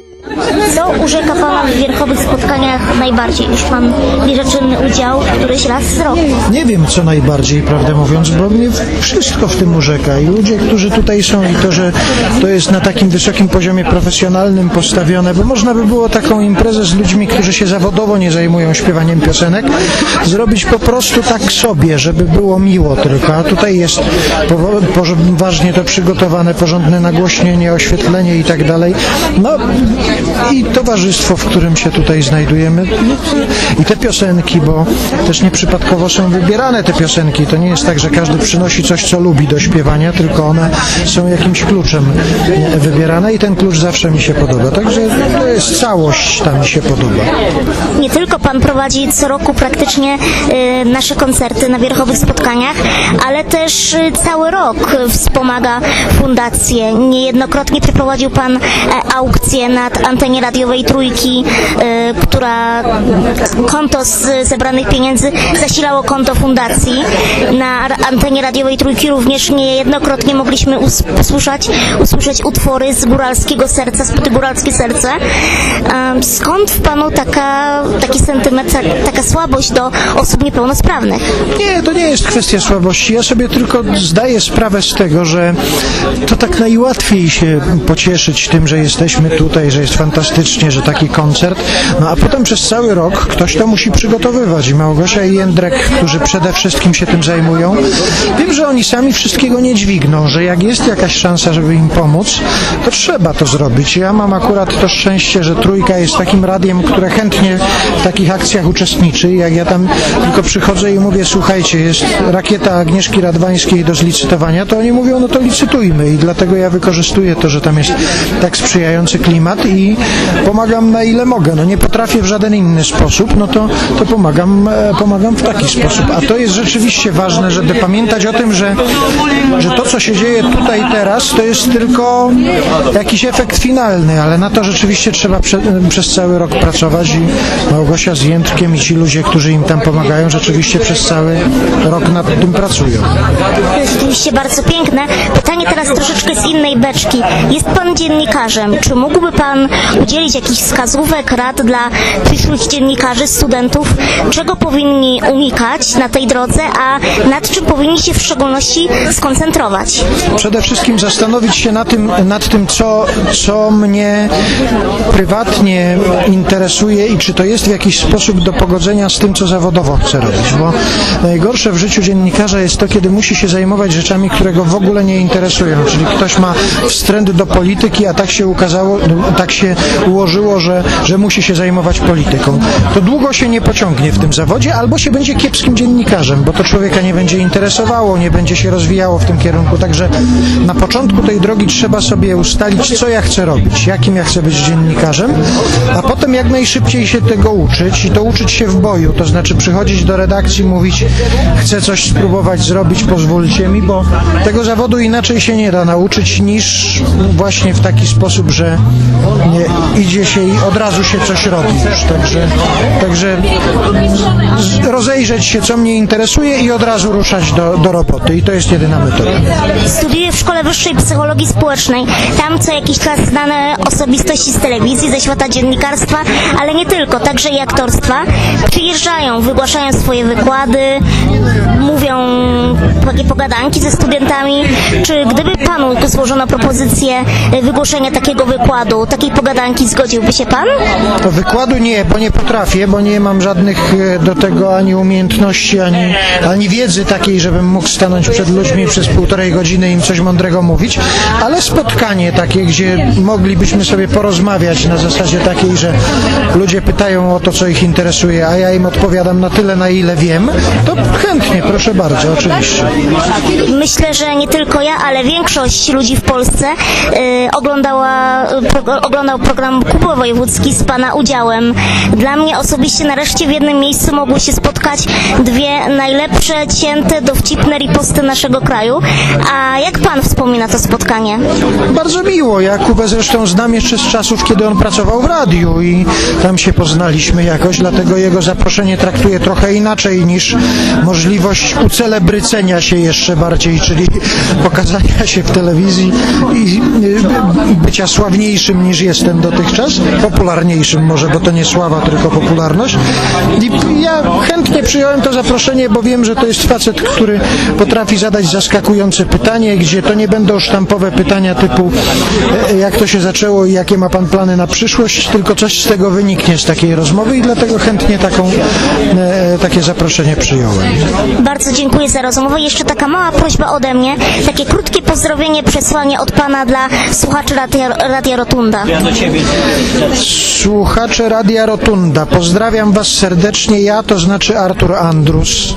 No. Co urzeka Pana w wierchowych spotkaniach najbardziej? Już Pan bierze czynny udział któryś raz z roku. Nie wiem co najbardziej, prawdę mówiąc, bo mnie wszystko w tym urzeka i ludzie, którzy tutaj są i to, że to jest na takim wysokim poziomie profesjonalnym postawione, bo można by było taką imprezę z ludźmi, którzy się zawodowo nie zajmują śpiewaniem piosenek, zrobić po prostu tak sobie, żeby było miło tylko, a tutaj jest poważnie to przygotowane, porządne nagłośnienie, oświetlenie i tak dalej. No i towarzystwo, w którym się tutaj znajdujemy no, i te piosenki, bo też nieprzypadkowo są wybierane te piosenki. To nie jest tak, że każdy przynosi coś, co lubi do śpiewania, tylko one są jakimś kluczem e, wybierane i ten klucz zawsze mi się podoba. Także to jest całość, ta mi się podoba. Nie tylko Pan prowadzi co roku praktycznie y, nasze koncerty na wierchowych spotkaniach, ale też y, cały rok wspomaga fundację. Niejednokrotnie przeprowadził Pan e, aukcję na antenie radiowej Trójki, y, która konto z zebranych pieniędzy zasilało konto fundacji. Na antenie radiowej Trójki również niejednokrotnie mogliśmy us- usłyszeć, usłyszeć utwory z Góralskiego Serca, z Góralskie Serce. Skąd w Panu taka, taki sentyment, ta- taka słabość do osób niepełnosprawnych? Nie, to nie jest kwestia słabości. Ja sobie tylko zdaję sprawę z tego, że to tak najłatwiej się pocieszyć tym, że jesteśmy tutaj, że jest że taki koncert. No a potem przez cały rok ktoś to musi przygotowywać. I Małgosia i Jędrek, którzy przede wszystkim się tym zajmują, wiem, że oni sami wszystkiego nie dźwigną, że jak jest jakaś szansa, żeby im pomóc, to trzeba to zrobić. Ja mam akurat to szczęście, że Trójka jest takim radiem, które chętnie w takich akcjach uczestniczy. Jak ja tam tylko przychodzę i mówię, słuchajcie, jest rakieta Agnieszki Radwańskiej do zlicytowania, to oni mówią, no to licytujmy i dlatego ja wykorzystuję to, że tam jest tak sprzyjający klimat i pomagam na ile mogę. No nie potrafię w żaden inny sposób, no to, to pomagam, e, pomagam w taki sposób. A to jest rzeczywiście ważne, żeby pamiętać o tym, że, że to, co się dzieje tutaj teraz, to jest tylko jakiś efekt finalny, ale na to rzeczywiście trzeba prze, przez cały rok pracować i Małgosia z Jędrkiem i ci ludzie, którzy im tam pomagają, rzeczywiście przez cały rok nad tym pracują. Oczywiście bardzo piękne. Pytanie teraz troszeczkę z innej beczki. Jest Pan dziennikarzem. Czy mógłby Pan udzielić jakichś wskazówek, rad dla przyszłych dziennikarzy, studentów, czego powinni unikać na tej drodze, a nad czym powinni się w szczególności skoncentrować? Przede wszystkim zastanowić się na tym, nad tym, co, co mnie prywatnie interesuje i czy to jest w jakiś sposób do pogodzenia z tym, co zawodowo chcę robić, bo najgorsze w życiu dziennikarza jest to, kiedy musi się zajmować rzeczami, które go w ogóle nie interesują, czyli ktoś ma wstręt do polityki, a tak się ukazało, tak się ułożyło, że, że musi się zajmować polityką. To długo się nie pociągnie w tym zawodzie, albo się będzie kiepskim dziennikarzem, bo to człowieka nie będzie interesowało, nie będzie się rozwijało w tym kierunku. Także na początku tej drogi trzeba sobie ustalić, co ja chcę robić, jakim ja chcę być dziennikarzem, a potem jak najszybciej się tego uczyć i to uczyć się w boju, to znaczy przychodzić do redakcji, mówić, chcę coś spróbować zrobić, pozwólcie mi, bo tego zawodu inaczej się nie da nauczyć niż właśnie w taki sposób, że idzie się i od razu się coś robi już. Także, także rozejrzeć się, co mnie interesuje i od razu ruszać do, do roboty. I to jest jedyna metoda. Studiuję w Szkole Wyższej Psychologii Społecznej. Tam co jakiś czas znane osobistości z telewizji, ze świata dziennikarstwa, ale nie tylko, także i aktorstwa, przyjeżdżają, wygłaszają swoje wykłady, takie pogadanki ze studentami. Czy gdyby Panu złożono propozycję e, wygłoszenia takiego wykładu, takiej pogadanki, zgodziłby się Pan? To wykładu nie, bo nie potrafię, bo nie mam żadnych e, do tego ani umiejętności, ani, ani wiedzy takiej, żebym mógł stanąć przed ludźmi przez półtorej godziny im coś mądrego mówić, ale spotkanie takie, gdzie moglibyśmy sobie porozmawiać na zasadzie takiej, że ludzie pytają o to, co ich interesuje, a ja im odpowiadam na tyle, na ile wiem, to chętnie, proszę bardzo, oczywiście. Myślę, że nie tylko ja, ale większość ludzi w Polsce y, oglądała, pro, oglądał program Kubo Wojewódzki z Pana udziałem. Dla mnie osobiście nareszcie w jednym miejscu mogły się spotkać dwie najlepsze, cięte, dowcipne riposty naszego kraju. A jak Pan wspomina to spotkanie? Bardzo miło. Ja Kubę zresztą znam jeszcze z czasów, kiedy on pracował w radiu i tam się poznaliśmy jakoś, dlatego jego zaproszenie traktuję trochę inaczej niż możliwość ucelebrycenia się jeszcze bardziej, czyli pokazania się w telewizji i bycia sławniejszym niż jestem dotychczas. popularniejszym może, bo to nie sława, tylko popularność. I ja chętnie przyjąłem to zaproszenie, bo wiem, że to jest facet, który potrafi zadać zaskakujące pytanie, gdzie to nie będą sztampowe pytania typu e, jak to się zaczęło i jakie ma pan plany na przyszłość, tylko coś z tego wyniknie z takiej rozmowy i dlatego chętnie taką, e, takie zaproszenie przyjąłem. Bardzo dziękuję za rozmowę. Jeszcze taka mała prośba ode mnie, takie krótkie pozdrowienie, przesłanie od Pana dla słuchaczy Radia, Radia Rotunda. Słuchacze Radia Rotunda, pozdrawiam Was serdecznie, ja to znaczy Artur Andrus.